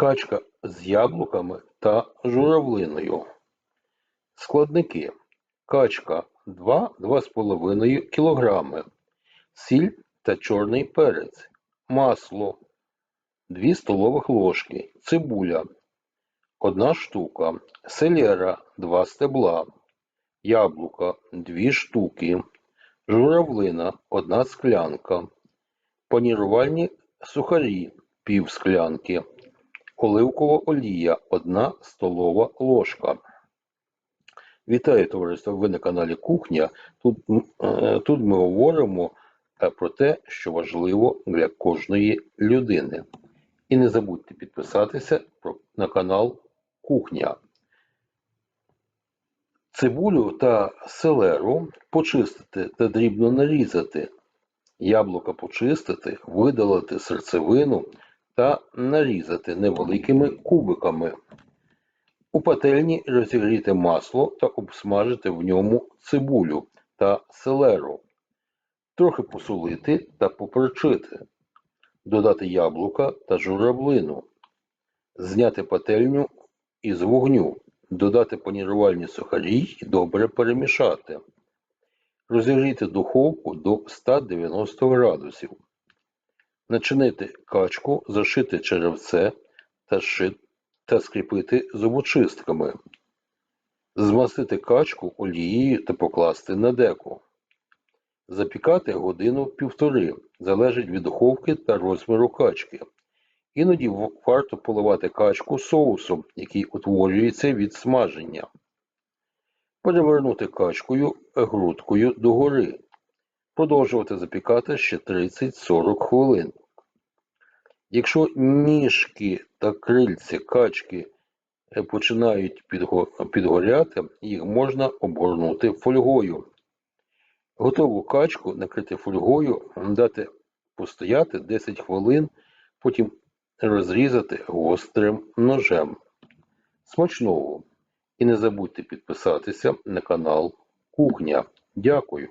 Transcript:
Качка з яблуками та журавлиною. Складники. Качка 2-2,5 кг, сіль та чорний перець, масло 2 столових ложки, цибуля 1 штука, селера 2 стебла, яблука 2 штуки, журавлина 1 склянка, панірувальні сухарі пів склянки, оливкова олія 1 столова ложка. Вітаю товариство! Ви на каналі Кухня. Тут, е, тут ми говоримо е, про те, що важливо для кожної людини. І не забудьте підписатися на канал Кухня. Цибулю та селеру почистити та дрібно нарізати. Яблука почистити, видалити серцевину та нарізати невеликими кубиками. У пательні розігріти масло та обсмажити в ньому цибулю та селеру. Трохи посолити та поперчити. Додати яблука та журавлину. Зняти пательню із вогню. Додати панірувальні сухарі і добре перемішати. Розігріти духовку до 190 градусів. Начинити качку, зашити черевце та, ши- та скріпити зубочистками. Змастити качку олією та покласти на деко. Запікати годину півтори, залежить від духовки та розміру качки. Іноді варто поливати качку соусом, який утворюється від смаження. Перевернути качкою грудкою догори. Продовжувати запікати ще 30-40 хвилин. Якщо ніжки та крильці качки починають підго- підгоряти, їх можна обгорнути фольгою. Готову качку накрити фольгою, дати постояти 10 хвилин, потім розрізати гострим ножем. Смачного! І не забудьте підписатися на канал Кухня. Дякую!